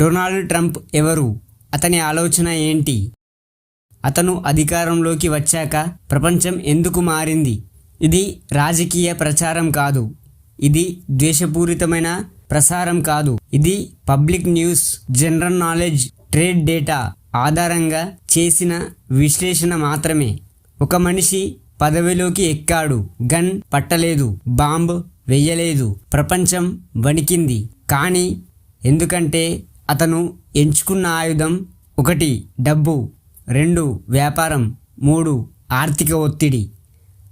Donald Trump ఎవరు? అతని ఆలోచన ఏంటి? అతను అధికారంలోకి వచ్చాక ప్రపంచం ఎందుకు మారింది? ఇది రాజకీయ ప్రచారం కాదు. ఇది ద్వేషపూరితమైన ప్రసారం కాదు. ఇది public news general knowledge trade data ఆధారంగా చేసిన విశ్లేషణ మాత్రమే. ఒక మనిషి పదవిలోకి ఎక్కాడు. గన్ పట్టలేదు. బాంబ్ వెయ్యలేదు ప్రపంచం వణికింది. కానీ ఎందుకంటే అతను ఎంచుకున్న ఆయుధం ఒకటి డబ్బు రెండు వ్యాపారం మూడు ఆర్థిక ఒత్తిడి.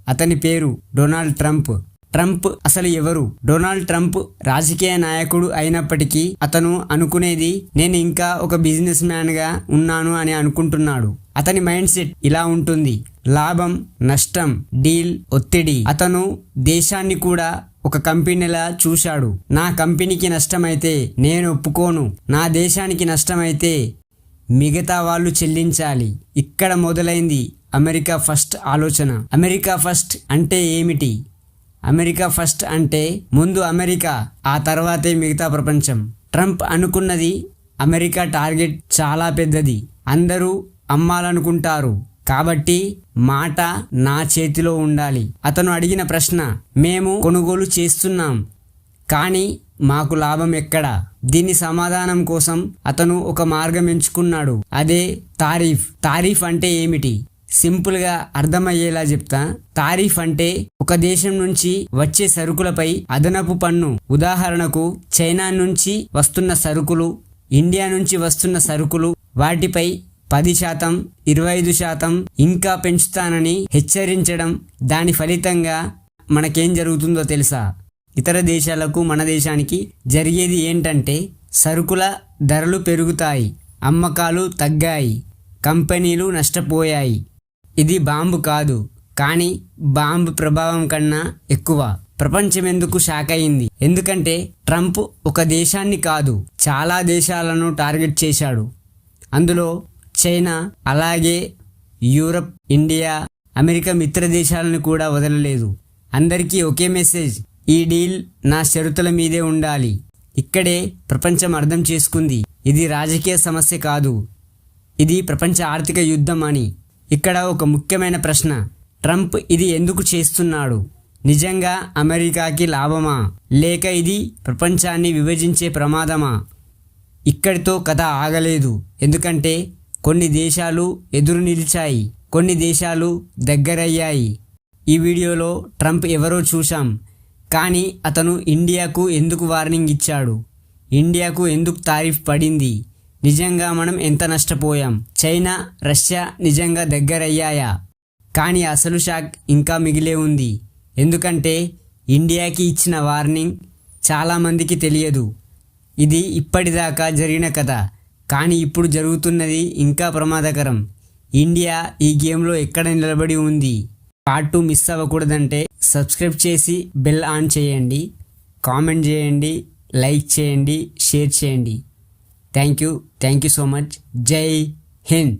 అతని పేరు డొనాల్డ్ ట్రంప్. ట్రంప్ అసలు ఎవరు? డొనాల్డ్ ట్రంప్ రాజకీయ నాయకుడు అయినప్పటికీ అతను అనుకునేది నేను ఇంకా ఒక బిజినెస్ మ్యాన్గా ఉన్నాను అని అనుకుంటున్నాడు. అతని మైండ్ సెట్ ఇలా ఉంటుంది. లాభం నష్టం డీల్ ఒత్తిడి. అతను దేశాన్ని కూడా ఒక కంపెనీలా చూశాడు. నా కంపెనీకి నష్టమైతే నేను ఒప్పుకోను. నా దేశానికి నష్టమైతే మిగతా వాళ్ళు చెల్లించాలి. ఇక్కడ మొదలైంది అమెరికా ఫస్ట్ ఆలోచన. అమెరికా ఫస్ట్ అంటే ఏమిటి? అమెరికా ఫస్ట్ అంటే ముందు అమెరికా ఆ తర్వాతే మిగతా ప్రపంచం. ట్రంప్ అనుకున్నది అమెరికా టార్గెట్ చాలా పెద్దది. అందరూ అమ్మాలనుకుంటారు. కాబట్టి మాట నా చేతిలో ఉండాలి. అతను అడిగిన ప్రశ్న మేము కొనుగోలు చేస్తున్నాం కానీ మాకు లాభం ఎక్కడ? దీని సమాధానం కోసం అతను ఒక మార్గం ఎంచుకున్నాడు. అదే తారీఫ్. తారీఫ్ అంటే ఏమిటి? సింపుల్గా అర్థమయ్యేలా చెప్తా. తారీఫ్ అంటే ఒక దేశం నుంచి వచ్చే సరుకులపై అదనపు పన్ను. ఉదాహరణకు చైనా నుంచి వస్తున్న సరుకులు ఇండియా నుంచి వస్తున్న సరుకులు వాటిపై పది శాతం ఇరవై ఐదు శాతం ఇంకా పెంచుతానని హెచ్చరించడం దాని ఫలితంగా మనకేం జరుగుతుందో తెలుసా? ఇతర దేశాలకు మన దేశానికి జరిగేది ఏంటంటే సరుకుల ధరలు పెరుగుతాయి అమ్మకాలు తగ్గాయి కంపెనీలు నష్టపోయాయి. ఇది బాంబు కాదు కానీ బాంబు ప్రభావం కన్నా ఎక్కువ. ప్రపంచం ఎందుకు షాక్ అయింది? ఎందుకంటే ట్రంప్ ఒక దేశాన్ని కాదు చాలా దేశాలను టార్గెట్ చేశాడు. అందులో చైనా అలాగే యూరప్ ఇండియా అమెరికా మిత్ర దేశాలను కూడా వదలలేదు. అందరికీ ఒకే మెసేజ్ ఈ డీల్ నా షరతుల మీదే ఉండాలి. ఇక్కడే ప్రపంచం అర్థం చేసుకుంది. ఇది రాజకీయ సమస్య కాదు. ఇది ప్రపంచ ఆర్థిక యుద్ధం అని. ఇక్కడ ఒక ముఖ్యమైన ప్రశ్న. ట్రంప్ ఇది ఎందుకు చేస్తున్నాడు? నిజంగా అమెరికాకి లాభమా? లేక ఇది ప్రపంచాన్ని విభజించే ప్రమాదమా? ఇక్కడితో కథ ఆగలేదు. ఎందుకంటే కొన్ని దేశాలు ఎదురు నిలిచాయి కొన్ని దేశాలు దగ్గరయ్యాయి. ఈ వీడియోలో ట్రంప్ ఎవరో చూశాం కానీ అతను ఇండియాకు ఎందుకు వార్నింగ్ ఇచ్చాడు? ఇండియాకు ఎందుకు తారీఫ్ పడింది? నిజంగా మనం ఎంత నష్టపోయాం? చైనా రష్యా నిజంగా దగ్గరయ్యాయా? కానీ అసలు షాక్ ఇంకా మిగిలే ఉంది. ఎందుకంటే ఇండియాకి ఇచ్చిన వార్నింగ్ చాలామందికి తెలియదు. ఇది ఇప్పటిదాకా జరిగిన కథ. కానీ ఇప్పుడు జరుగుతున్నది ఇంకా ప్రమాదకరం. ఇండియా ఈ గేమ్లో ఎక్కడ నిలబడి ఉంది? పార్ట్ టూ మిస్ అవ్వకూడదంటే సబ్స్క్రైబ్ చేసి బెల్ ఆన్ చేయండి. కామెంట్ చేయండి లైక్ చేయండి షేర్ చేయండి. Thank you thank you so much జై హింద్.